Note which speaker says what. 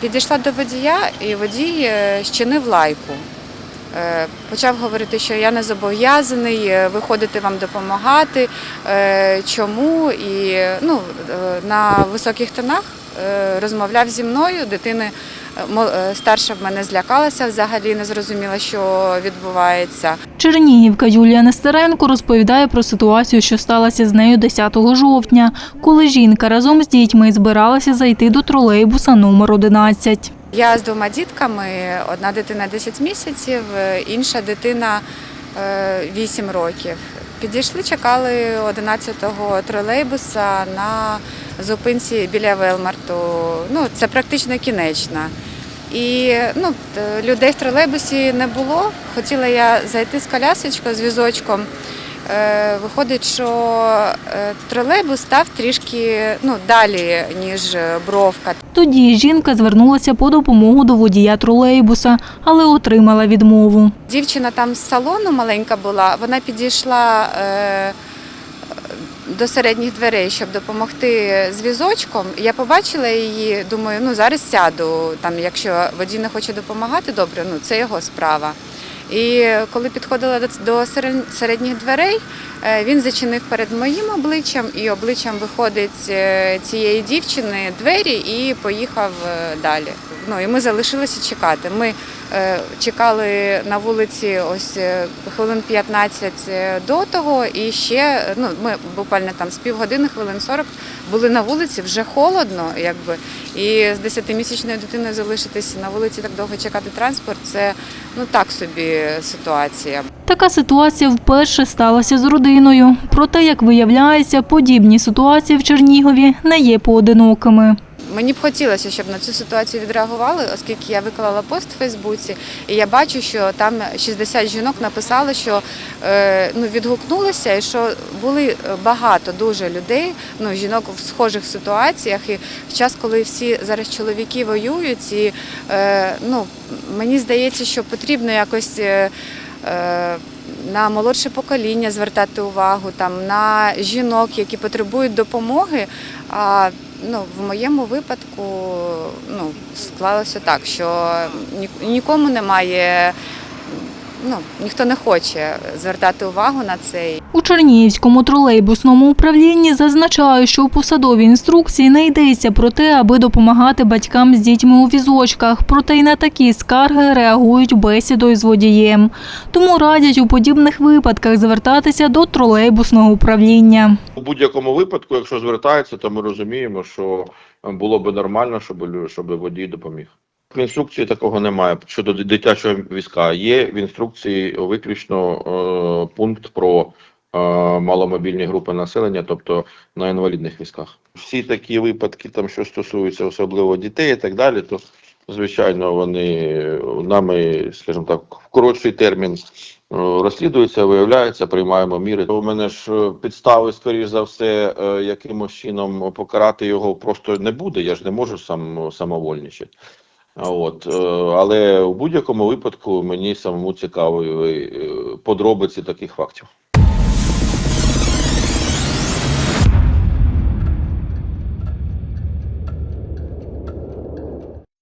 Speaker 1: Підійшла до водія, і водій е, щинив лайку. Е, Почав говорити, що я не зобов'язаний е, виходити вам допомагати. Чому? І ну, на високих тонах розмовляв зі мною. Дитини старша в мене злякалася, взагалі не зрозуміла, що відбувається.
Speaker 2: Чернігівка Юлія Нестеренко розповідає про ситуацію, що сталася з нею 10 жовтня, коли жінка разом з дітьми збиралася зайти до тролейбуса номер 11.
Speaker 1: Я з двома дітками, одна дитина 10 місяців, е, інша дитина е, 8 років. Підійшли, чекали 11-го тролейбуса на зупинці біля Велмарту. Ну, це практично кінечна. І ну, людей в тролейбусі не було. Хотіла я зайти з колясочкою, з візочком. Е, Виходить, що е, тролейбус став трішки ну, далі, ніж бровка.
Speaker 2: Тоді жінка звернулася по допомогу до водія тролейбуса, але отримала відмову.
Speaker 1: Дівчина там з салону маленька була, вона підійшла е, до середніх дверей, щоб допомогти з візочком. Я побачила її, думаю, ну зараз сяду. Там, якщо водій не хоче допомагати, добре, ну це його справа. І коли підходила до- до середніх дверей, е, він зачинив перед моїм обличчям і обличчям виходить е, цієї дівчини двері і поїхав е, далі. Ну і ми залишилися чекати. Ми е, чекали на вулиці ось е, хвилин 15 до того, і ще е, ну ми буквально там з півгодини, хвилин 40 були на вулиці, вже холодно, якби. І з 10-місячною дитиною залишитись на вулиці так довго чекати транспорт, це ну так собі ситуація.
Speaker 2: Така ситуація вперше сталася з родиною. Проте, як виявляється, подібні ситуації в Чернігові не є поодинокими.
Speaker 1: Мені б хотілося, щоб на цю ситуацію відреагували, оскільки я виклала пост в Фейсбуці, і я бачу, що там 60 жінок написали, що е, ну, відгукнулися, і що були е, багато дуже людей, ну, жінок в схожих ситуаціях. І в час, коли всі зараз чоловіки воюють, і е, ну, мені здається, що потрібно якось. На молодше покоління звертати увагу, там на жінок, які потребують допомоги. А ну, в моєму випадку ну, склалося так, що нікому немає, ну, ніхто не хоче звертати увагу на це.
Speaker 2: У Чернігівському тролейбусному управлінні зазначають, що у посадовій інструкції не йдеться про те, аби допомагати батькам з дітьми у візочках. Проте й на такі скарги реагують бесідою з водієм. Тому радять у подібних випадках звертатися до тролейбусного управління.
Speaker 3: У будь-якому випадку, якщо звертається, то ми розуміємо, що було би нормально, щоб, щоб водій допоміг. В інструкції такого немає щодо дитячого візка. Є в інструкції виключно е, пункт про маломобільні групи населення, тобто на інвалідних візках. Всі такі випадки, там що стосуються особливо дітей і так далі, то звичайно вони нами, скажімо так, в коротший термін е, розслідуються, виявляються, приймаємо міри. У мене ж е, підстави, скоріш за все, е, якимось чином покарати його просто не буде. Я ж не можу сам самовольничати. От, але в будь-якому випадку мені самому цікаві подробиці таких фактів.